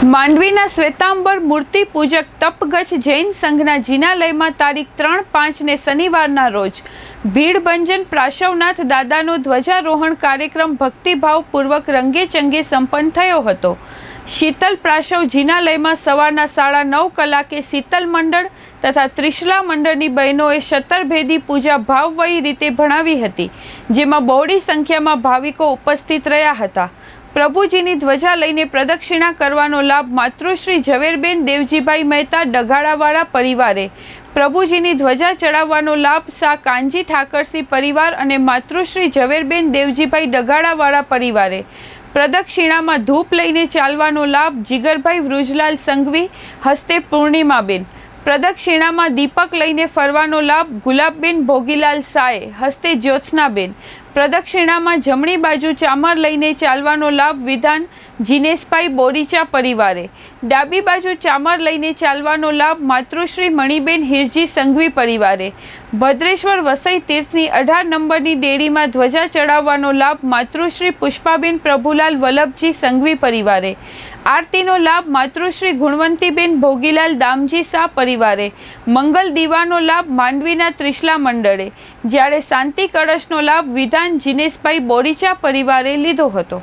માંડવીના શ્વેતાંબર મૂર્તિ પૂજક તપગચ્છ જૈન સંઘના જિનાલયમાં તારીખ ત્રણ પાંચને શનિવારના રોજ. ભીડભંજન પ્રાશવનાથ દાદાનો ધ્વજારોહણ કાર્યક્રમ ભક્તિભાવપૂર્વક રંગેચંગે સંપન્ન થયો હતો. શીતલ પ્રાશવ જિનાલયમાં સવારના સાડા નવ કલાકે શીતલ મંડળ તથા ત્રિશલા મંડળની બહેનોએ શતરભેદી પૂજા ભાવવયી રીતે ભણાવી હતી, જેમાં બહોળી સંખ્યામાં ભાવિકો ઉપસ્થિત રહ્યા હતા. પ્રભુજીની ધ્વજા લઈને પ્રદક્ષિણા કરવાનો લાભ માતૃશ્રી ઝવેરબેન દેવજીભાઈ મહેતા ડઘાડાવાળા પરિવારે. પ્રભુજીની ધ્વજા ચડાવવાનો લાભ સા કાંજી ઠાકરસી પરિવાર અને માતૃશ્રી ઝવેરબેન દેવજીભાઈ ડઘાડાવાળા પરિવારે. પ્રદક્ષિણામાં ધૂપ લઈને ચાલવાનો લાભ જીગરભાઈ વૃજલાલ સંઘવી, હસ્તે પૂર્ણિમાબેન. પ્રદક્ષિણામાં દીપક લઈને ફરવાનો લાભ ગુલાબબેન ભોગીલાલ સાએ હસ્તે જ્યોત્સનાબેન. પ્રદક્ષિણામાં જમણી બાજુ ચામર લઈને ચાલવાનો લાભ વિધાન જીનેશભાઈ બોરીચા પરિવારે. ડાબી બાજુ ચામર લઈને ચાલવાનો લાભ માતૃશ્રી મણિબેન હિરજી સંઘવી પરિવારે. ભદ્રેશ્વર વસઈ તીર્થની અઢાર નંબરની ડેરીમાં ધ્વજા ચડાવવાનો લાભ માતૃશ્રી પુષ્પાબેન પ્રભુલાલ વલ્લભજી સંઘવી પરિવારે. આરતીનો લાભ માતૃશ્રી ગુણવંતીબેન ભોગીલાલ દામજી શાહ પરિવારે. મંગલ દીવાનો લાભ માંડવીના ત્રિશલા મંડળે. જ્યારે શાંતિ કળશનો લાભ વિધાન જીનેશભાઈ બોરીચા પરિવારે લીધો હતો.